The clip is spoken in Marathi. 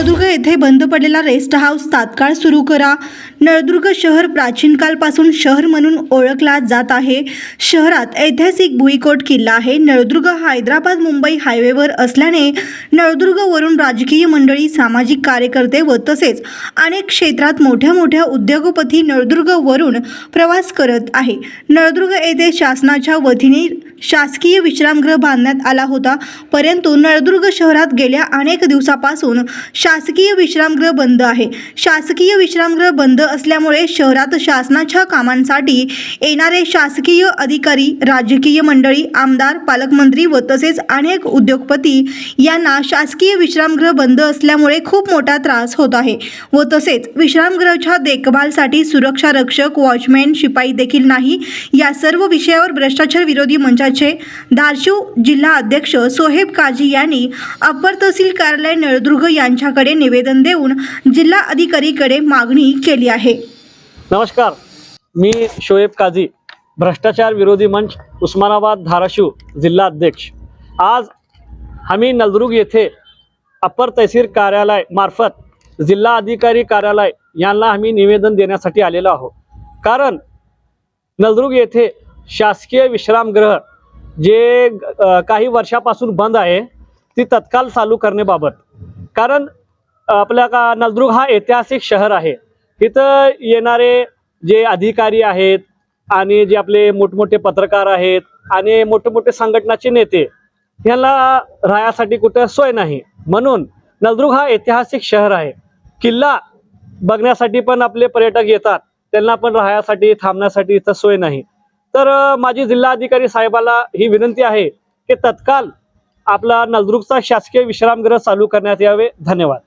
नळदुर्ग येथे बंद पडलेला रेस्ट हाऊस तात्काळ सुरू करा. नळदुर्ग शहर प्राचीन कालपासून शहर म्हणून ओळखला जात आहे. शहरात ऐतिहासिक भुईकोट किल्ला आहे. नळदुर्ग हैदराबाद मुंबई हायवेवर असल्याने नळदुर्गवरून राजकीय मंडळी सामाजिक कार्यकर्ते व तसेच अनेक क्षेत्रात मोठ्या मोठ्या उद्योगपती नळदुर्गवरून प्रवास करत आहे. नळदुर्ग येथे शासनाच्या वतीने शासकीय विश्रामगृह बांधण्यात आला होता. परंतु नळदुर्ग शहरात गेल्या अनेक दिवसापासून शासकीय विश्रामगृह बंद आहे. शासकीय विश्रामगृह बंद असल्यामुळे शहरात शासनाच्या कामांसाठी येणारे शासकीय अधिकारी राजकीय मंडळी आमदार पालकमंत्री व तसेच अनेक उद्योगपती यांना शासकीय विश्रामगृह बंद असल्यामुळे खूप मोठा त्रास होत आहे व तसेच विश्रामगृहाच्या देखभालसाठी सुरक्षा रक्षक वॉचमॅन शिपाई देखील नाही. या सर्व विषयावर भ्रष्टाचार विरोधी मंचाचे धारशिव जिल्हा अध्यक्ष सोहेब काझी यांनी अप्पर तहसील कार्यालय नळदुर्ग यांच्याकडे निवेदन देऊन जिल्हा अधिकारीकडे मागणी केली आहे. नमस्कार. मी शोएब काझी भ्रष्टाचार विरोधी मंच उस्मानाबाद धाराशिव जिल्हा अध्यक्ष. आज आम्ही नलदुर्ग येथे अप्पर तहसील कार्यालय मार्फत जिल्हा अधिकारी कार्यालय यांना आम्ही निवेदन देण्यासाठी आलेलो आहोत. कारण नलदुर्ग येथे शासकीय विश्रामगृह जे काही वर्षापासून बंद आहे ती तत्काल चालू करण्याबाबत. कारण आपल्या का नलदुर्ग हा ऐतिहासिक शहर आहे. इथं येणारे जे अधिकारी आहेत आणि जे आपले मोठमोठे पत्रकार आहेत आणि मोठे मोठे संघटनाचे नेते यांना राहण्यासाठी कुठं सोय नाही. म्हणून नलदुर्ग हा ऐतिहासिक शहर आहे. किल्ला बघण्यासाठी पण आपले पर्यटक येतात. त्यांना पण राहण्यासाठी थांबण्यासाठी इथं सोय नाही. तर माझी जिल्हाधिकारी साहेबाला ही विनंती आहे की तत्काल आपला नजरुकचा शासकीय विश्रामगृह चालू करण्यात यावे. धन्यवाद.